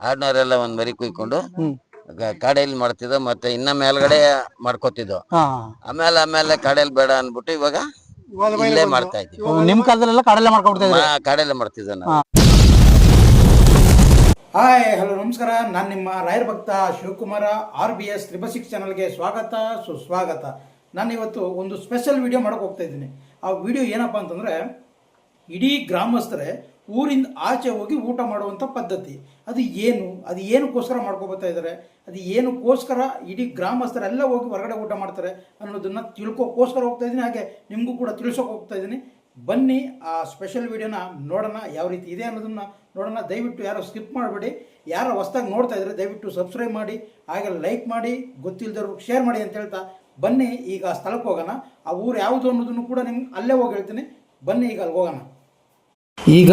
ಆಡ್ನವರೆಲ್ಲ ಒಂದ್ ಮರಿ ಕುಯ್ಕೊಂಡು. ಗ- ಕಾಡೆಯಲ್ಲಿ ಮಾಡ್ತಿದ್ದ ಮತ್ತೆ ಇನ್ನ ಮೇಲ್ಗಡೆ ಮಾಡ್ಕೋತಿದ್ದೋ. ಹಾ. ಆಮೇಲೆ ಆಮೇಲೆ ಕಾಡೆಯಲ್ಲಿ ಬೇಡ ಅನ್ಬಿಟ್ಟು ಇವಾಗ ಇಲ್ಲೇ ಮಾಡ್ತಾ ಇದ್ದೀವಿ. ಮಾಡ್ತಿದ್ದ ನಿಮ್ ಕಾಲದಲ್ಲೆಲ್ಲ ಕಡಲೆ ಮಾಡ್ಕೊಂಡ್ಬಿಡ್ತಾ ಇದ್ರಿ ಮಾ- ಕಾಡೆಲ್ಲ ಮಾಡ್ತಿದ್ದೋ ನಾವು ಹಾಯ್ ಹಲೋ ನಮಸ್ಕಾರ. ನಾನು ನಿಮ್ಮ ರಾಯರ್ ಭಕ್ತ Shivakumara R B S triple six ಚಾನಲ್ಗೆ ಸ್ವಾಗತ ಸುಸ್ವಾಗತ. ನಾನು ಇವತ್ತು ಒಂದು ಸ್ಪೆಷಲ್ ವಿಡಿಯೋ ಮಾಡೋಕೆ ಹೋಗ್ತಾ ಇದ್ದೀನಿ. ಆ ವಿಡಿಯೋ ಏನಪ್ಪ ಅಂತಂದರೆ ಇಡೀ ಗ್ರಾಮಸ್ಥರೇ ಊರಿಂದ ಆಚೆ ಹೋಗಿ ಊಟ ಮಾಡುವಂಥ ಪದ್ಧತಿ. ಅದು ಏನು? ಅದು ಏನಕ್ಕೋಸ್ಕರ ಮಾಡ್ಕೊಬರ್ತಾ ಇದ್ದಾರೆ ಅದು ಏನಕ್ಕೋಸ್ಕರ ಇಡೀ ಗ್ರಾಮಸ್ಥರೆಲ್ಲ ಹೋಗಿ ಹೊರಗಡೆ ಊಟ ಮಾಡ್ತಾರೆ ಅನ್ನೋದನ್ನು ತಿಳ್ಕೋಕ್ಕೋಸ್ಕರ ಹೋಗ್ತಾ ಇದ್ದೀನಿ ಹಾಗೆ ನಿಮಗೂ ಕೂಡ ತಿಳಿಸೋಕೆ ಹೋಗ್ತಾ ಇದ್ದೀನಿ ಬನ್ನಿ, ಆ ಸ್ಪೆಷಲ್ ವಿಡಿಯೋನ ನೋಡೋಣ ಯಾವ ರೀತಿ ಇದೆ ಅನ್ನೋದನ್ನು ನೋಡೋಣ. ದಯವಿಟ್ಟು ಯಾರೋ ಸ್ಕಿಪ್ ಮಾಡಬೇಡಿ. ಯಾರೋ ಹೊಸ್ದಾಗಿ ನೋಡ್ತಾ ಇದ್ದಾರೆ ದಯವಿಟ್ಟು ಸಬ್ಸ್ಕ್ರೈಬ್ ಮಾಡಿ, ಹಾಗೆ ಲೈಕ್ ಮಾಡಿ ಗೊತ್ತಿಲ್ಲದವ್ರು ಶೇರ್ ಮಾಡಿ ಅಂತ ಹೇಳ್ತಾ ಬನ್ನಿ, ಈಗ ಸ್ಥಳಕ್ಕೆ ಹೋಗೋಣ. ಆ ಊರು ಯಾವುದು ಅನ್ನೋದನ್ನು ಕೂಡ ನಿಮ್ಗೆ ಅಲ್ಲೇ ಹೋಗಿ ಹೇಳ್ತೀನಿ. ಬನ್ನಿ, ಈಗ ಅಲ್ಲಿ ಹೋಗೋಣ. ಈಗ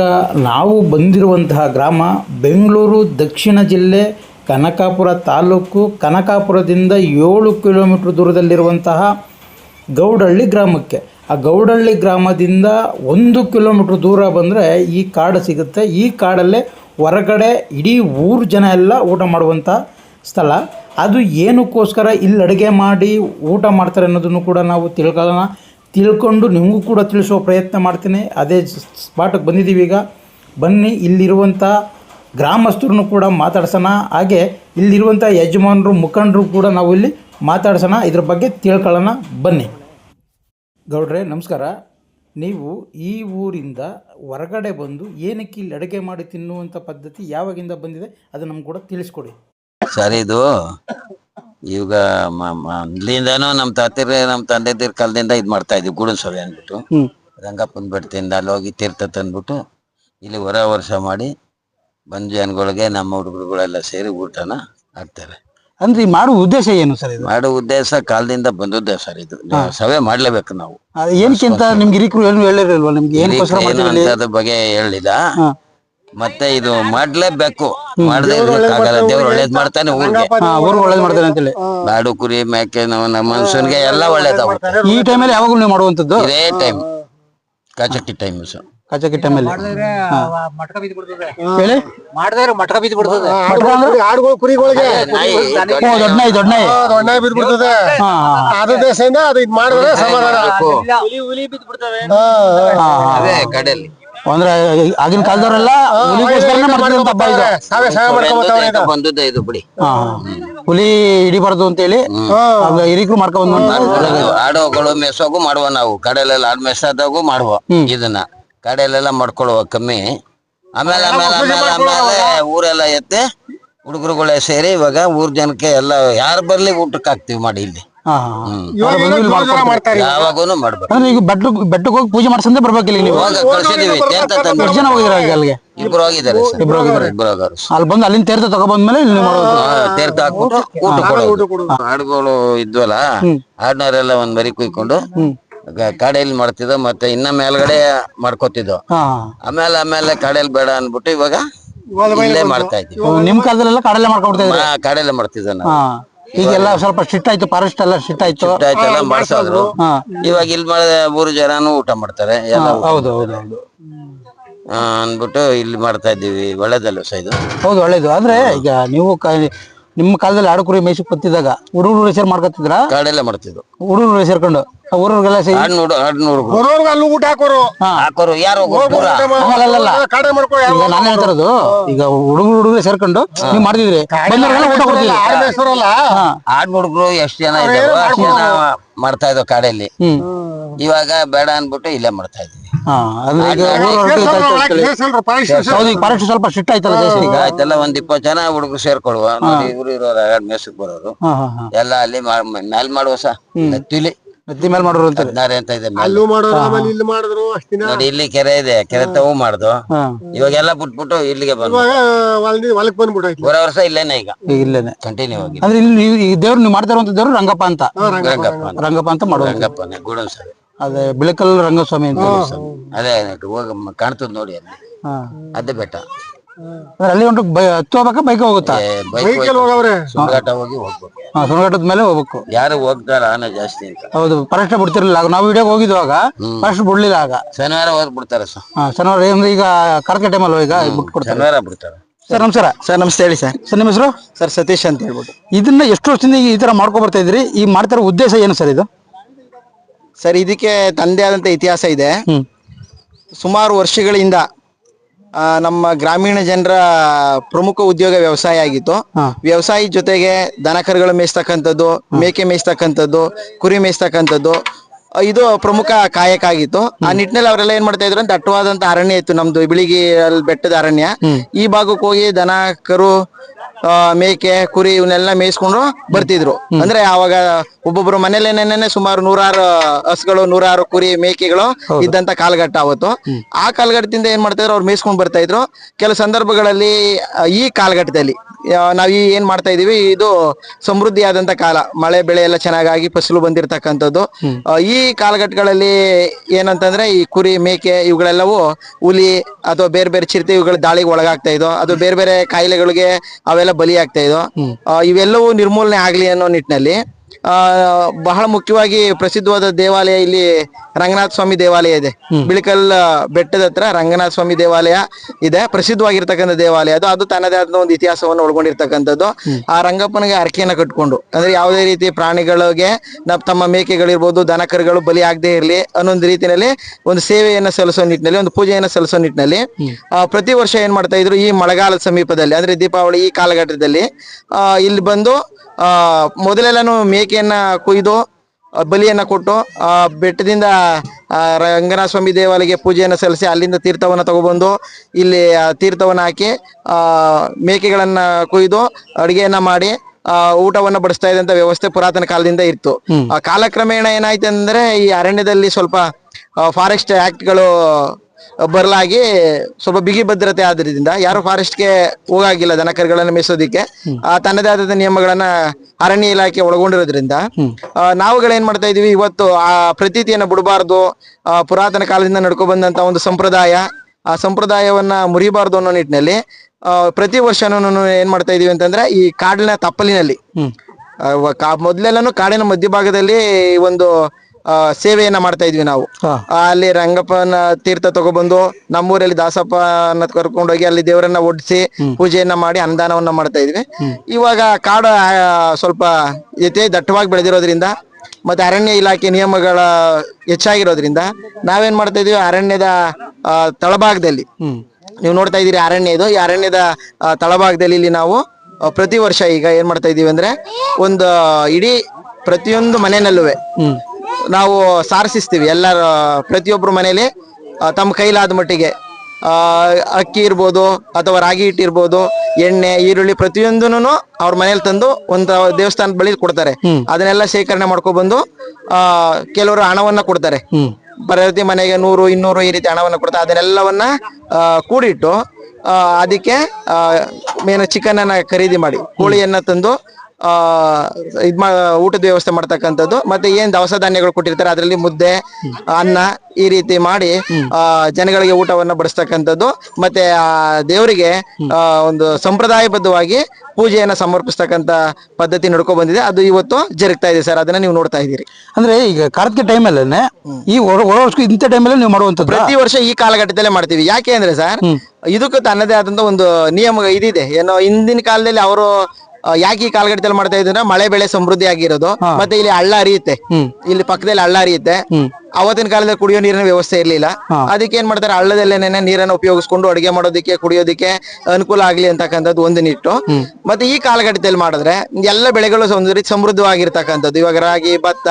ನಾವು ಬಂದಿರುವಂತಹ ಗ್ರಾಮ ಬೆಂಗಳೂರು ದಕ್ಷಿಣ ಜಿಲ್ಲೆ ಕನಕಾಪುರ ತಾಲೂಕು ಕನಕಾಪುರದಿಂದ ಏಳು ಕಿಲೋಮೀಟ್ರ್ ದೂರದಲ್ಲಿರುವಂತಹ ಗೌಡಹಳ್ಳಿ ಗ್ರಾಮಕ್ಕೆ. ಆ ಗೌಡಹಳ್ಳಿ ಗ್ರಾಮದಿಂದ ಒಂದು ಕಿಲೋಮೀಟ್ರ್ ದೂರ ಬಂದರೆ ಈ ಕಾಡು ಸಿಗುತ್ತೆ. ಈ ಕಾಡಲ್ಲೇ ಹೊರಗಡೆ ಇಡೀ ಊರು ಜನ ಎಲ್ಲ ಊಟ ಮಾಡುವಂಥ ಸ್ಥಳ. ಅದು ಏನಕ್ಕೋಸ್ಕರ ಇಲ್ಲಿ ಅಡುಗೆ ಮಾಡಿ ಊಟ ಮಾಡ್ತಾರೆ ಅನ್ನೋದನ್ನು ಕೂಡ ನಾವು ತಿಳ್ಕೊಳ್ಳೋಣ. ತಿಳ್ಕೊಂಡು ನಿಮಗೂ ಕೂಡ ತಿಳಿಸುವ ಪ್ರಯತ್ನ ಮಾಡ್ತೀನಿ. ಅದೇ ಸ್ಪಾಟಕ್ಕೆ ಬಂದಿದ್ದೀವಿ ಈಗ. ಬನ್ನಿ ಇಲ್ಲಿರುವಂಥ ಗ್ರಾಮಸ್ಥರನ್ನು ಕೂಡ ಮಾತಾಡ್ಸೋಣ. ಹಾಗೆ ಇಲ್ಲಿರುವಂಥ ಯಜಮಾನರು, ಮುಖಂಡರು ಕೂಡ ನಾವು ಇಲ್ಲಿ ಮಾತಾಡ್ಸೋಣ. ಇದ್ರ ಬಗ್ಗೆ ತಿಳ್ಕೊಳ್ಳೋಣ. ಬನ್ನಿ. ಗೌಡ್ರೆ, ನಮಸ್ಕಾರ. ನೀವು ಈ ಊರಿಂದ ಹೊರಗಡೆ ಬಂದು ಏನಕ್ಕೆ ಇಲ್ಲಿ ಅಡುಗೆ ಮಾಡಿ ತಿನ್ನುವಂಥ ಪದ್ಧತಿ ಯಾವಾಗಿಂದ ಬಂದಿದೆ? ಅದು ನಮ್ಗೆ ಕೂಡ ತಿಳಿಸ್ಕೊಡಿ. ಸರಿ ಇದು. ಇವಾಗ ಮೊದ್ಲಿಂದಾನು ನಮ್ ನಮ್ಮ ನಮ್ ತಂದೆದಿರ ಕಾಲದಿಂದ ಇದ್ ಮಾಡ್ತಾ ಇದ್ವಿ ಗೂಡನ್ ಸಭೆ ಅಂದ್ಬಿಟ್ಟು. ಹ್ಮ್. ರಂಗಪ್ಪನ ಬೆಟ್ಟದಿಂದ ಅಲ್ಲಿ ಹೋಗಿ ತೀರ್ಥ ತಂದ್ಬಿಟ್ಟು ಇಲ್ಲಿ ಹೊರ ವರ್ಷ ಮಾಡಿ ಬಂದ್ ಜನಗಳಿಗೆ ನಮ್ಮ ಹುಡುಗರುಗಳೆಲ್ಲ ಸೇರಿ ಊಟನ ಹಾಕ್ತಾರೆ ಅಂದ್ರೆ ಈ ಮಾಡುವ ಉದ್ದೇಶ ಏನು ಸರ್ ಇದು? ಮಾಡೋ ಉದ್ದೇಶ ಕಾಲದಿಂದ ಬಂದದ್ದೇ ಸರ್ ಇದು. ಸಭೆ ಮಾಡ್ಲೇಬೇಕು ನಾವು. ಅದು ಏನಕ್ಕೆ ಅಂತ ನಿಮ್ಗೆ ಹಿರಿಕರು ಏನು ಹೇಳಿರಲ್ವಾ ನಿಮ್ಗೆ ಏನಕ್ಕೋಸ್ಕರ ಏನು ಅಂತ ಅದ್ರ ಬಗ್ಗೆ ಹೇಳಿಲ್ಲ. ಮತ್ತೆ ಇದು ಮಾಡ್ಲೇಬೇಕು. ಮಾಡದೆ ಇರ್ಲಿಕ್ಕಾಗಲ್ಲ. ದೇವ್ರು ಒಳ್ಳೇದ್ ಮಾಡ್ತಾನೆ ಊರಿಗೆ. ಹಾ ಮಾಡ್ತಾನೆ ಒಳ್ಳೇದು ಮಾಡ್ತಾರೆ ಅಂತೇಳಿ. ನಾಡು ಕುರಿ ಮೇಕೆ ನಾವು ನಮ್ಮ ಮನುಷ್ಯನ್ಗೆ ಎಲ್ಲ ಒಳ್ಳೇದಾವ ಈ ಟೈಮಲ್ಲಿ ಯಾವಾಗಲೂ ನೀವು ಮಾಡುವಂಥದ್ದು? ಇದೇ ಟೈಮ್. ಕಾಚಟ್ಟಿ ಟೈಮ್ ಕಚಕಿ ಟೈಮಲ್ಲಿ. ಹೇಳಿ ಮಾಡಿದ್ರೆ ಮಟ್ಕ ಬಿದ್ದು ಬಿಡ್ತದೆ. ಮಟ್ಕ ಅಂದ್ರೆ? ಆಡುಗಳು ಕುರಿಗಳಿಗೆ. ಓ, ದೊಡ್ಡ ನಾಯಿ ದೊಡ್ಡ ನಾಯಿ. ದೊಣ್ಣೆ ಬಿದ್ದು ಬಿಡ್ತದೆ. ಹಾ ಅದ್ರ ದೇಶದಿಂದ ಅದು ಇದ್ ಮಾಡಿದ್ರೆ ಸಮಾಧಾನ. ಕಡೆಯಲ್ಲಿ ಅಂದ್ರೆ ಆಗಿನ ಕಾಲದವರೆಲ್ಲ ಹುಲಿಗೋಸ್ಕರನೇ ಮಾಡ್ತಿದ್ದಂತ ಹಬ್ಬ ಇದು ಸಾವೆ ಸಾವೆ ಮಾಡ್ಕೊಂಬತ್ತವ್ರೆ ಇದು. ಬಂದದ್ದೇ ಇದು ಬಿಡಿ. ಹಾ ಹುಲಿ ಹಿಡಿಬಾರ್ದು ಅಂತ ಹೇಳಿ ಹಿರಿಕರು ಮಾಡ್ಕೊಂಡ್ ಆಡೋಗಳು ಮೆಸೋಗು ಮಾಡುವ ನಾವು. ಕಡೆಲೆಲ್ಲ ಆಡ್ ಮೆಸಾದಾಗೂ ಮಾಡುವ ಇದನ್ನ. ಕಡೆಯಲ್ಲೆಲ್ಲ ಮಾಡ್ಕೊಳ್ಳುವ ಕಮ್ಮಿ. ಆಮೇಲೆ ಆಮೇಲೆ ಆಮೇಲೆ ಆಮೇಲೆ ಊರೆಲ್ಲ ಎತ್ತೆ ಹುಡುಗರುಗಳೇ ಸೇರಿ ಇವಾಗ ಊರ್ ಜನಕ್ಕೆ ಎಲ್ಲ ಯಾರು ಬರ್ಲಿ ಊಟಕ್ಕೆ ಹಾಕ್ತಿವಿ ಮಾಡಿ ಇಲ್ಲಿ. ಮಾಡ್ಬೇಕು ಅಂದ್ರೆ ಈಗ ಬೆಟ್ಟ ಬೆಟ್ಟಕ್ಕೆ ಹೋಗಿ ಪೂಜೆ ಮಾಡ್ಸಂದ್ರೆ ಬರ್ಬೇಕಿಲ್ಲ ನೀವು. ಹೋಗ ಕಳ್ಸಿದೀವಿ. ತೀರ್ಥ ತಂದು ಎಷ್ಟು ಜನ ಹೋಗಿದ್ರ ಈಗ ಅಲ್ಲಿಗೆ. ಇಬ್ರು ಹೋಗಿದ್ದಾರೆ ಸರ್. ಇಬ್ರು ಹೋಗೋರು ಅಲ್ಲಿ ಬಂದು ಅಲ್ಲಿಂದ ತೀರ್ಥ ತಗೊಬಂದ್ಮೇಲೆ ಇಲ್ಲಿ ಮಾಡೋದು ಹಾ, ತೀರ್ಥ ಹಾಕ್ಬಿಟ್ಟು ಊಟ ಕೊಡೋದು. ಹಾಡುಗಳು ಇದ್ವಲ್ಲ ಹಾಡ್ನವರೆಲ್ಲ ಒಂದ್ ಮರಿ ಕುಯ್ಕೊಂಡು ಗ- ಕಾಡೆಯಲ್ಲಿ ಮಾಡ್ತಿದ್ದ ಮತ್ತೆ ಇನ್ನ ಮೇಲ್ಗಡೆ ಮಾಡ್ಕೋತಿದ್ದೋ. ಹಾ. ಆಮೇಲೆ ಆಮೇಲೆ ಕಾಡೆಯಲ್ಲಿ ಬೇಡ ಅನ್ಬಿಟ್ಟು ಇವಾಗ ಇಲ್ಲೇ ಮಾಡ್ತಾ ಇದ್ದೀವಿ. ನಿಮ್ ಕಾಲದಲ್ಲೆಲ್ಲ ಕಡಲೆ ಮಾಡ್ಕೊಂಡ್ಬಿಡ್ತಾ ಇದ್ರಿ ಕಾಡೆಲ್ಲ ಮಾಡ್ತಿದ್ದ ನಾವು. ಹಾ. ಈಗೆಲ್ಲ ಸ್ವಲ್ಪ ಸ್ಟ್ರಿಕ್ಟ್ ಆಯ್ತು ಫಾರೆಸ್ಟ್ ಎಲ್ಲ ಶಿಟ್ ಆಯ್ತು ಊಟ ಆಯ್ತೆಲ್ಲ ಮಾಡ್ಸೋದ್ರು. ಹಾ. ಇವಾಗ ಇಲ್ಲಿ ಮಾಡಿದ ಮೂರು ಜನನು ಊಟ ಮಾಡ್ತಾರೆ ಎಲ್ಲ ಊಟ ಹೌದು ಹೌದು ಹೌದು. ಆ, ಅನ್ಬಿಟ್ಟು ಇಲ್ಲಿ ಮಾಡ್ತಾ ಇದ್ದೀವಿ ಒಳ್ಳೇದಲ್ಲ ಸೈದು ಇದು? ಹೌದು ಒಳ್ಳೇದು. ಅಂದ್ರೆ ಈಗ ನೀವು ಕ- ನಿಮ್ಮ ಕಾಲದಲ್ಲಿ ಆಡು ಕುರಿ ಮೇಯ್ಸಕ್ ಬತ್ತಿದಾಗ ಹುಡುಗರು ಸೇರ್ ಮಾಡ್ಕೊತಿದ್ರ? ಕಾಡೆಲ್ಲ ಮಾಡ್ತಿದ್ವು ಹುಡುಗರು ಸೇರ್ಕೊಂಡು? ಊರವ್ರಿಗೆಲ್ಲ ಸೇರಿ ಹಾಡ್ ನೋಡು ಹಾಡ್ ನೋಡು ಬರೋರ್ಗ ಅಲ್ಲಿ ಊಟ ಹಾಕೋರು. ಹಾಕೋರು ಯಾರು ದೂರ ಅಲ್ಲಲ್ಲ. ಕಾಡೆ ಮಾಡ್ಕೊ ಈಗ ನಾನು ಹೇಳ್ತಿರೋದು ಈಗ ಹುಡುಗರು ಹುಡುಗರು ಸೇರ್ಕೊಂಡು ನೀವು ಮಾಡ್ತಿದ್ರಿ. ಬಂದವ್ರಿಗೆಲ್ಲ ಊಟ ಕೊಡ್ತಿದ್ರಿ ಆರ್ಮೇಶ್ವರಲ್ಲ ಹಾ. ಆಡ್ ಹುಡುಗರು ಎಷ್ಟ್ ಜನ ಇದಾವ ಅಷ್ಟ್ ಜನ ಮಾಡ್ತಾ ಇದ್ವು ಕಾಡಲ್ಲಿ. ಹ್ಮ್. ಇವಾಗ ಬೇಡ ಅನ್ಬಿಟ್ಟು ಇಲ್ಲೇ ಮಾಡ್ತಾ ಇದ್ದೀವಿ. ಹಾ ಅಂದ್ರೆ ಈಗ ಊರು ಹೊರಟು ಹೌದು ಈಗ ಫಾರೆಸ್ಟ್ ಸ್ವಲ್ಪ ಸ್ಟ್ರಿಕ್ಟ್ ಆಯ್ತಲ್ಲ ಜಾಸ್ತಿ ಈಗ. ಆಯ್ತೆಲ್ಲ ಒಂದ್ ಇಪ್ಪತ್ ಜನ ಹುಡುಗರು ಸೇರ್ಕೊಳುವ ನೋಡಿ ಇವ್ರು ಇರೋರು ಎರಡ್ ಮೇಸಕ್ ಬರೋರು. ಹಾ ಹಾ ಹಾ. ಎಲ್ಲ ಅಲ್ಲಿ ಮೇಲ್ ಮಾಡುವ ಸಹ ಹತ್ತಿಲಿ ನೆತ್ತಿ ಮೇಲೆ ಮಾಡೋರು ಅಂತಾರೆ. ನಾರೆ ಅಂತ ಇದೆ ಮೇಲೆ. ಅಲ್ಲೂ ಮಾಡೋರು ಆಮೇಲೆ ಇಲ್ಲಿ ಮಾಡಿದ್ರು ಅಷ್ಟ್ ದಿನ. ನೋಡಿ ಇಲ್ಲಿ ಕೆರೆ ಇದೆ ಕೆರೆ ತವು ಮಾಡುದು. ಹಾ. ಇವಾಗೆಲ್ಲ ಬಿಟ್ಬಿಟ್ಟು ಇಲ್ಲಿಗೆ ಬಂದ್ರು ಇವಾಗ ಹೊಲ್ದಿ ಹೊಲಕ್ ಬಂದ್ಬಿಟ್ಟು ಬರೋ ವರ್ಷ ಇಲ್ಲೇನೆ ಈಗ. ಈಗ ಇಲ್ಲೇನೆ. ಕಂಟಿನ್ಯೂ ಆಗಿ ಅಂದ್ರೆ ಇಲ್ಲಿ ನೀವು ಈ ದೇವ್ರು ನೀವು ಮಾಡ್ತಾ ಇರುವಂತ ದೇವ್ರು ರಂಗಪ್ಪ ಅಂತ. ರಂಗಪ್ಪ. ಅಂತ. ರಂಗಪ್ಪ ಅಂತ ಮಾಡೋದು ರಂಗಪ್ಪನೇ ಗೂಡನ್ ಸರ್. ಅದೇ ಬಿಳಕಲ್ ರಂಗಸ್ವಾಮಿ ಅಂತ. ಅದೇ ಹೋಗ ಕಾಣ್ತದ ನೋಡಿ ಅಲ್ಲಿ. ಹಾ. ಅದೇ ಬೆಟ್ಟ. ಅಂದ್ರೆ ಅಲ್ಲಿ ಒಂದು ಬೈ ಹತ್ತು ಹೋಗ್ಬೇಕಾ ಬೈಕ್ ಹೋಗುತ್ತಾ? ಬೈಕ್ ಹೋಗವ್ರೆ? ಸುಂಗಾಟ ಹೋಗಿ ಹೋಗ್ಬೇಕು. ಹಾ ಮೇಲೆ ಹೋಗ್ಬೇಕು. ಯಾರು ಹೋಗ್ತಾರ ಆನೆ ಜಾಸ್ತಿ ಅಂತ. ಹೌದು ಪರಷ್ಟ ಬಿಡ್ತಿರ್ಲಿಲ್ಲ. ಆಗ ನಾವು ವಿಡಿಯೋಗೆ ಹೋಗಿದ್ವಾಗ ಫಸ್ಟ್ ಬಿಡ್ಲಿಲ್ಲ ಆಗ. ಶನಿವಾರ ಹೋಗಿ ಬಿಡ್ತಾರೆ ಹಾ ಶನಿವಾರ ಅಂದ್ರೆ ಈಗ ಕರ್ಕ ಟೈಮ್ ಅಲ್ವ ಈಗ ಬಿಟ್ಕೊಡ್ತಾರೆ ಶನಿವಾರ ಬಿಡ್ತಾರೆ. ಸರ್ ನಮಸ್ಕಾರ. ಸರ್ ನಮಸ್ತೆ ಹೇಳಿ ಸರ್. ಸರ್ ನಿಮ್ಮ ಹೆಸರು? ಸರ್ ಸತೀಶ್ ಅಂತ ಹೇಳ್ಬಿಟ್ಟು. ಇದನ್ನ ಎಷ್ಟು ವರ್ಷದಿಂದ ಈ ತರ ಮಾಡ್ಕೊ ಬರ್ತಾ ಇದ್ರಿ ಈ ಮಾಡ್ತಾರ ಉದ್ದೇಶ ಏನು ಸರ್ ಇದು? ಸರ್ ಇದಕ್ಕೆ ತಂದೆ ಆದಂತ ಇತಿಹಾಸ ಇದೆ. ಸುಮಾರು ವರ್ಷಗಳಿಂದ ಆ, ನಮ್ಮ ಗ್ರಾಮೀಣ ಜನರ ಪ್ರಮುಖ ಉದ್ಯೋಗ ವ್ಯವಸಾಯ ಆಗಿತ್ತು. ವ್ಯವಸಾಯ ಜೊತೆಗೆ ದನ ಕರುಗಳು ಮೇಯಿಸ್ತಕ್ಕಂಥದ್ದು ಮೇಕೆ ಮೇಯಿಸ್ತಕ್ಕಂಥದ್ದು ಕುರಿ ಮೇಯಿಸ್ತಕ್ಕಂಥದ್ದು ಆ, ಇದು ಪ್ರಮುಖ ಕಾಯಕ ಆಗಿತ್ತು. ಆ ನಿಟ್ಟಿನಲ್ಲಿ ಅವರೆಲ್ಲ ಏನ್ ಮಾಡ್ತಾ ಇದ್ರು ಅಂತ ದಟ್ಟವಾದಂತ ಅರಣ್ಯ ಇತ್ತು ನಮ್ದು ಬಿಳಿಗಿ ಅಲ್ಲಿ ಬೆಟ್ಟದ ಅರಣ್ಯ. ಈ ಭಾಗಕ್ಕೆ ಹೋಗಿ ದನ ಕರು ಮೇಕೆ ಕುರಿ ಇವನ್ನೆಲ್ಲ ಮೇಯಿಸ್ಕೊಂಡು ಬರ್ತಿದ್ರು. ಅಂದ್ರೆ ಅವಾಗ ಒಬ್ಬೊಬ್ರು ಮನೇಲೇನೇನೆ ಸುಮಾರು ನೂರಾರು ಹಸುಗಳು ನೂರಾರು ಕುರಿ ಮೇಕೆಗಳು ಇದ್ದಂತ ಕಾಲಘಟ್ಟ ಅವತ್ತು ಆ ಕಾಲಘಟ್ಟದಿಂದ ಏನ್ ಮಾಡ್ತಾ ಇದ್ರು ಅವ್ರು ಮೇಯಿಸ್ಕೊಂಡ್ ಬರ್ತಾ ಇದ್ರು. ಕೆಲವು ಸಂದರ್ಭಗಳಲ್ಲಿ ಈ ಕಾಲಘಟ್ಟದಲ್ಲಿ ನಾವ್ ಈ ಏನ್ ಮಾಡ್ತಾ ಇದೀವಿ ಇದು ಸಮೃದ್ಧಿ ಆದಂತ ಕಾಲ. ಮಳೆ ಬೆಳೆ ಎಲ್ಲ ಚೆನ್ನಾಗಾಗಿ ಫಸಲು ಬಂದಿರತಕ್ಕಂಥದ್ದು. ಈ ಕಾಲಘಟ್ಟಗಳಲ್ಲಿ ಏನಂತಂದ್ರೆ ಈ ಕುರಿ ಮೇಕೆ ಇವುಗಳೆಲ್ಲವೂ ಹುಲಿ ಅಥವಾ ಬೇರೆ ಬೇರೆ ಚಿರತೆ ಇವುಗಳ ದಾಳಿಗೆ ಒಳಗಾಗ್ತಾ ಇದೋ ಅದು ಬೇರೆ ಬೇರೆ ಕಾಯಿಲೆಗಳಿಗೆ ಅವೆಲ್ಲ ಬಲಿಯಾಗ್ತಾ ಇದೋ ಇವೆಲ್ಲವೂ ನಿರ್ಮೂಲನೆ ಆಗ್ಲಿ ಅನ್ನೋ ನಿಟ್ಟಿನಲ್ಲಿ ಬಹಳ ಮುಖ್ಯವಾಗಿ ಪ್ರಸಿದ್ಧವಾದ ದೇವಾಲಯ ಇಲ್ಲಿ ರಂಗನಾಥ ಸ್ವಾಮಿ ದೇವಾಲಯ ಇದೆ. ಬಿಳಿಕಲ್ ಬೆಟ್ಟದ ಹತ್ರ ರಂಗನಾಥ ಸ್ವಾಮಿ ದೇವಾಲಯ ಇದೆ. ಪ್ರಸಿದ್ಧವಾಗಿರ್ತಕ್ಕಂಥ ದೇವಾಲಯ ಅದು. ಅದು ತನ್ನದೇ ಆದ ಒಂದು ಇತಿಹಾಸವನ್ನು ಒಳಗೊಂಡಿರ್ತಕ್ಕಂಥದ್ದು. ಆ ರಂಗಪ್ಪನಿಗೆ ಅರ್ಕೆಯನ್ನು ಕಟ್ಕೊಂಡು ಅಂದ್ರೆ ಯಾವುದೇ ರೀತಿ ಪ್ರಾಣಿಗಳಿಗೆ ನ- ತಮ್ಮ ಮೇಕೆಗಳಿರ್ಬೋದು ದನಕರುಗಳು ಬಲಿ ಆಗದೆ ಇರಲಿ ಅನ್ನೊಂದು ರೀತಿಯಲ್ಲಿ ಒಂದು ಸೇವೆಯನ್ನ ಸಲ್ಲಿಸೋ ನಿಟ್ಟಿನಲ್ಲಿ ಒಂದು ಪೂಜೆಯನ್ನ ಸಲ್ಲಿಸೋ ನಿಟ್ಟಿನಲ್ಲಿ ಆ, ಪ್ರತಿ ವರ್ಷ ಏನ್ ಮಾಡ್ತಾ ಇದ್ರು ಈ ಮಳೆಗಾಲದ ಸಮೀಪದಲ್ಲಿ ಅಂದ್ರೆ ದೀಪಾವಳಿ ಈ ಕಾಲಘಟ್ಟದಲ್ಲಿ ಆ, ಇಲ್ಲಿ ಬಂದು ಆ ಮೊದಲೆಲ್ಲಾನು ಮೇಕೆಯನ್ನ ಕೊಯ್ದು ಬಲಿಯನ್ನ ಕೊಟ್ಟು ಆ ಬೆಟ್ಟದಿಂದ ರಂಗನಾಥ ಸ್ವಾಮಿ ದೇವಾಲಯಕ್ಕೆ ಪೂಜೆಯನ್ನು ಸಲ್ಲಿಸಿ ಅಲ್ಲಿಂದ ತೀರ್ಥವನ್ನು ತಗೊಬಂದು ಇಲ್ಲಿ ತೀರ್ಥವನ್ನು ತೀರ್ಥವನ್ನ ಹಾಕಿ ಆ ಮೇಕೆಗಳನ್ನ ಕೊಯ್ದು ಅಡಿಗೆಯನ್ನ ಮಾಡಿ ಆ ಊಟವನ್ನು ಬಡಿಸ್ತಾ ಇದ್ದಂತ ವ್ಯವಸ್ಥೆ ಪುರಾತನ ಕಾಲದಿಂದ ಇತ್ತು. ಆ ಕಾಲಕ್ರಮೇಣ ಏನಾಯ್ತು ಅಂದ್ರೆ ಈ ಅರಣ್ಯದಲ್ಲಿ ಸ್ವಲ್ಪ ಫಾರೆಸ್ಟ್ ಆಕ್ಟ್ಗಳು ಬರಲಾಗಿ ಸ್ವಲ್ಪ ಬಿಗಿ ಭದ್ರತೆ ಆದ್ರಿಂದ ಯಾರು ಫಾರೆಸ್ಟ್ಗೆ ಹೋಗಾಗಿಲ್ಲ ದನ ಕರುಗಳನ್ನ ಮೇಯಿಸೋದಿಕ್ಕೆ ಆ ತನ್ನದೇ ಆದ ನಿಯಮಗಳನ್ನ ಅರಣ್ಯ ಇಲಾಖೆ ಒಳಗೊಂಡಿರೋದ್ರಿಂದ ನಾವುಗಳೇನ್ ಮಾಡ್ತಾ ಇದೀವಿ ಇವತ್ತು ಆ ಪ್ರತೀತಿಯನ್ನ ಬಿಡಬಾರ್ದು ಆ, ಪುರಾತನ ಕಾಲದಿಂದ ನಡ್ಕೊ ಬಂದಂತ ಒಂದು ಸಂಪ್ರದಾಯ ಆ ಸಂಪ್ರದಾಯವನ್ನ ಮುರಿಬಾರ್ದು ಅನ್ನೋ ನಿಟ್ಟಿನಲ್ಲಿ ಪ್ರತಿ ವರ್ಷನೂ ಏನ್ ಮಾಡ್ತಾ ಇದೀವಿ ಅಂತಂದ್ರೆ ಈ ಕಾಡಿನ ತಪ್ಪಲಿನಲ್ಲಿ ಮೊದ್ಲೆಲ್ಲಾನು ಕಾಡಿನ ಮಧ್ಯಭಾಗದಲ್ಲಿ ಒಂದು ಸೇವೆಯನ್ನ ಮಾಡ್ತಾ ಇದ್ವಿ ನಾವು. ಅಲ್ಲಿ ರಂಗಪ್ಪನ ತೀರ್ಥ ತಗೊಬಂದು ನಮ್ಮೂರಲ್ಲಿ ದಾಸಪ್ಪನ ಕರ್ಕೊಂಡೋಗಿ ಅಲ್ಲಿ ದೇವರನ್ನ ಒಡಿಸಿ ಪೂಜೆಯನ್ನ ಮಾಡಿ ಅನುದಾನವನ್ನ ಮಾಡ್ತಾ ಇದ್ವಿ. ಇವಾಗ ಕಾಡು ಸ್ವಲ್ಪ ಜೊತೆ ದಟ್ಟವಾಗಿ ಬೆಳೆದಿರೋದ್ರಿಂದ ಮತ್ತೆ ಅರಣ್ಯ ಇಲಾಖೆ ನಿಯಮಗಳ ಹೆಚ್ಚಾಗಿರೋದ್ರಿಂದ ನಾವೇನ್ ಮಾಡ್ತಾ ಇದೀವಿ ಅರಣ್ಯದ ತಳಭಾಗದಲ್ಲಿ. ನೀವು ನೋಡ್ತಾ ಇದೀರಿ ಅರಣ್ಯ ಇದು. ಈ ಅರಣ್ಯದ ತಳಭಾಗದಲ್ಲಿ ಇಲ್ಲಿ ನಾವು ಪ್ರತಿ ವರ್ಷ ಈಗ ಏನ್ ಮಾಡ್ತಾ ಇದೀವಿ ಅಂದ್ರೆ ಒಂದು ಇಡೀ ಪ್ರತಿಯೊಂದು ಮನೆಯಲ್ಲೂ ನಾವು ಸಾರಿಸ್ತೀವಿ ಎಲ್ಲರ ಪ್ರತಿಯೊಬ್ಬರು ಮನೇಲಿ ತಮ್ಮ ಕೈಲಾದ ಮಟ್ಟಿಗೆ. ಆ, ಅಕ್ಕಿ ಇರ್ಬೋದು ಅಥವಾ ರಾಗಿ ಹಿಟ್ಟು ಇರ್ಬೋದು ಎಣ್ಣೆ ಈರುಳ್ಳಿ ಪ್ರತಿಯೊಂದನ್ನು ಅವ್ರ ಮನೇಲಿ ತಂದು ಒಂದು ದೇವಸ್ಥಾನದ ಬಳಿ ಕೊಡ್ತಾರೆ. ಅದನ್ನೆಲ್ಲ ಶೇಖರಣೆ ಮಾಡ್ಕೊಬಂದು ಬಂದು ಆ ಕೆಲವರು ಹಣವನ್ನ ಕೊಡ್ತಾರೆ. ಪ್ರತಿ ಮನೆಗೆ ನೂರು ಇನ್ನೂರು ಈ ರೀತಿ ಹಣವನ್ನ ಕೊಡ್ತಾರೆ. ಅದನ್ನೆಲ್ಲವನ್ನ ಕೂಡಿಟ್ಟು ಅದಕ್ಕೆ ಮೇನ ಚಿಕನ್ ಅನ್ನ ಖರೀದಿ ಮಾಡಿ ಕೋಳಿಯನ್ನ ತಂದು ಆ ಇದ್ ಮಾ ಊಟದ ವ್ಯವಸ್ಥೆ ಮಾಡ್ತಕ್ಕಂಥದ್ದು ಮತ್ತೆ ಏನ್ ದವಸ ಧಾನ್ಯಗಳು ಕೊಟ್ಟಿರ್ತಾರೆ ಅದರಲ್ಲಿ ಮುದ್ದೆ ಅನ್ನ ಈ ರೀತಿ ಮಾಡಿ ಆ ಜನಗಳಿಗೆ ಊಟವನ್ನ ಬಡಿಸ್ತಕ್ಕಂಥದ್ದು ಮತ್ತೆ ಆ ದೇವರಿಗೆ ಆ ಒಂದು ಸಂಪ್ರದಾಯಬದ್ಧವಾಗಿ ಪೂಜೆಯನ್ನ ಸಮರ್ಪಿಸ್ತಕ್ಕಂತ ಪದ್ಧತಿ ನಡ್ಕೊ ಬಂದಿದೆ. ಅದು ಇವತ್ತು ಜರುಗ್ತಾ ಇದೆ ಸರ್. ಅದನ್ನ ನೀವು ನೋಡ್ತಾ ಇದ್ದೀರಿ. ಅಂದ್ರೆ ಈಗ ಕಾರ್ತಿಕ ಟೈಮಲ್ಲೇ ಈ ಹೊರ ಹೊರ ವರ್ಷಕ್ಕೂ ಇಂಥ ಟೈಮಲ್ಲಿ ನೀವು ಮಾಡುವಂಥದ್ದು? ಪ್ರತಿ ವರ್ಷ ಈ ಕಾಲಘಟ್ಟದಲ್ಲೇ ಮಾಡ್ತೀವಿ. ಯಾಕೆ ಅಂದ್ರೆ ಸರ್ ಇದಕ್ಕೂ ತನ್ನದೇ ಆದಂತ ಒಂದು ನಿಯಮ ಇದಿದೆ. ಏನೋ ಹಿಂದಿನ ಕಾಲದಲ್ಲಿ ಅವರು ಯಾಕೆ ಈ ಕಾಲಘಟ್ಟದಲ್ಲಿ ಮಾಡ್ತಾ ಇದ್ರೆ ಮಳೆ ಬೆಳೆ ಸಮೃದ್ಧಿ ಆಗಿರೋದು ಮತ್ತೆ ಇಲ್ಲಿ ಹಳ್ಳ ಹರಿಯುತ್ತೆ ಇಲ್ಲಿ ಪಕ್ಕದಲ್ಲಿ ಹಳ್ಳ ಹರಿಯುತ್ತೆ ಅವತ್ತಿನ ಕಾಲದಲ್ಲಿ ಕುಡಿಯೋ ನೀರಿನ ವ್ಯವಸ್ಥೆ ಇರ್ಲಿಲ್ಲ. ಅದಕ್ಕೆ ಏನ್ ಮಾಡ್ತಾರೆ? ಹಳ್ಳದಲ್ಲೇನೆ ನೀರನ್ನ ಉಪಯೋಗಿಸ್ಕೊಂಡು ಅಡಿಗೆ ಮಾಡೋದಕ್ಕೆ ಕುಡಿಯೋದಕ್ಕೆ ಅನುಕೂಲ ಆಗ್ಲಿ ಅಂತಕ್ಕಂಥದ್ದು ಒಂದು ನಿಟ್ಟು ಮತ್ತೆ ಈ ಕಾಲಘಟ್ಟದಲ್ಲಿ ಮಾಡಿದ್ರೆ ಎಲ್ಲ ಬೆಳೆಗಳು ಒಂದು ರೀತಿ ಸಮೃದ್ಧವಾಗಿರ್ತಕ್ಕಂಥದ್ದು. ಇವಾಗ ರಾಗಿ ಭತ್ತ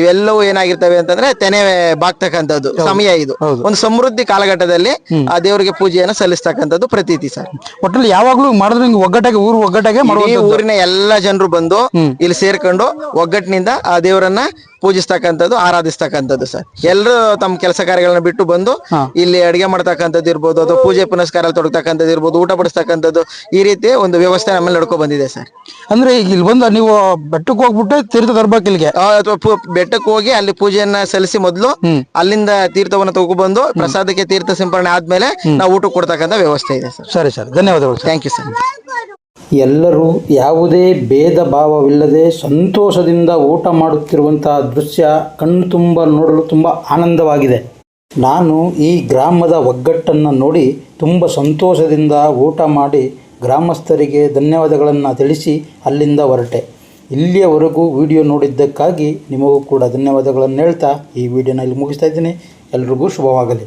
ಇವೆಲ್ಲವೂ ಏನಾಗಿರ್ತವೆ ಅಂತಂದ್ರೆ ತೆನೆ ಬಾಗ್ತಕ್ಕಂಥದ್ದು. ಸಮಯ ಇದು. ಒಂದು ಸಮೃದ್ಧಿ ಕಾಲಘಟ್ಟದಲ್ಲಿ ಆ ದೇವರಿಗೆ ಪೂಜೆಯನ್ನು ಸಲ್ಲಿಸ್ತಕ್ಕಂಥದ್ದು ಪ್ರತೀತಿ ಸರ್. ಒಟ್ಟಲ್ಲಿ ಯಾವಾಗ್ಲೂ ಮಾಡಿದ್ರೆ ಹಿಂಗೆ ಒಗ್ಗಟ್ಟಾಗಿ ಊರು ಒಗ್ಗಟ್ಟಾಗೆ ಈ ಊರಿನ ಎಲ್ಲಾ ಜನರು ಬಂದು ಇಲ್ಲಿ ಸೇರ್ಕೊಂಡು ಒಗ್ಗಟ್ಟಿನಿಂದ ಆ ದೇವರನ್ನ ಪೂಜಿಸ್ತಕ್ಕಂಥದ್ದು ಆರಾಧಿಸ್ತಕ್ಕಂಥದ್ದು ಸರ್. ಎಲ್ಲರೂ ತಮ್ಮ ಕೆಲಸ ಕಾರ್ಯಗಳನ್ನ ಬಿಟ್ಟು ಬಂದು ಇಲ್ಲಿ ಅಡಿಗೆ ಮಾಡ್ತಕ್ಕಂಥದ್ದು ಇರ್ಬೋದು ಅಥವಾ ಪೂಜೆ ಪುನಸ್ಕಾರ ತೊಡಗತಕ್ಕಂಥದ್ದು ಇರ್ಬೋದು ಊಟ ಪಡಿಸ್ತಕ್ಕಂಥದ್ದು ಈ ರೀತಿ ಒಂದು ವ್ಯವಸ್ಥೆ ನಮ್ಮಲ್ಲಿ ನಡ್ಕೊ ಬಂದಿದೆ ಸರ್. ಅಂದ್ರೆ ಈಗ ಇಲ್ಲಿ ಬಂದು ನೀವು ಬೆಟ್ಟಕ್ಕೆ ಹೋಗ್ಬಿಟ್ಟು ತೀರ್ಥ ತರ್ಬೇಕು ಇಲ್ಲಿಗೆ? ಅಥವಾ ಬೆಟ್ಟಕ್ಕೆ ಹೋಗಿ ಅಲ್ಲಿ ಪೂಜೆಯನ್ನ ಸಲ್ಲಿಸಿ ಮೊದಲು ಅಲ್ಲಿಂದ ತೀರ್ಥವನ್ನ ತಗೊಬಂದು ಪ್ರಸಾದಕ್ಕೆ ತೀರ್ಥ ಸಿಂಪರಣೆ ಆದ್ಮೇಲೆ ನಾವು ಊಟ ಕೊಡ್ತಕ್ಕಂಥ ವ್ಯವಸ್ಥೆ ಇದೆ ಸರ್. ಸರಿ ಸರ್ ಧನ್ಯವಾದಗಳು ಥ್ಯಾಂಕ್ ಯು ಸರ್ ಎಲ್ಲರೂ ಯಾವುದೇ ಭೇದ ಭಾವವಿಲ್ಲದೆ ಸಂತೋಷದಿಂದ ಊಟ ಮಾಡುತ್ತಿರುವಂತಹ ದೃಶ್ಯ ಕಣ್ಣು ತುಂಬ ನೋಡಲು ತುಂಬ ಆನಂದವಾಗಿದೆ. ನಾನು ಈ ಗ್ರಾಮದ ಒಗ್ಗಟ್ಟನ್ನು ನೋಡಿ ತುಂಬ ಸಂತೋಷದಿಂದ ಊಟ ಮಾಡಿ ಗ್ರಾಮಸ್ಥರಿಗೆ ಧನ್ಯವಾದಗಳನ್ನು ತಿಳಿಸಿ ಅಲ್ಲಿಂದ ಹೊರಟೆ. ಇಲ್ಲಿಯವರೆಗೂ ವಿಡಿಯೋ ನೋಡಿದ್ದಕ್ಕಾಗಿ ನಿಮಗೂ ಕೂಡ ಧನ್ಯವಾದಗಳನ್ನು ಹೇಳ್ತಾ ಈ ವಿಡಿಯೋನ ಇಲ್ಲಿ ಮುಗಿಸ್ತಾ ಇದ್ದೀನಿ. ಎಲ್ರಿಗೂ ಶುಭವಾಗಲಿ.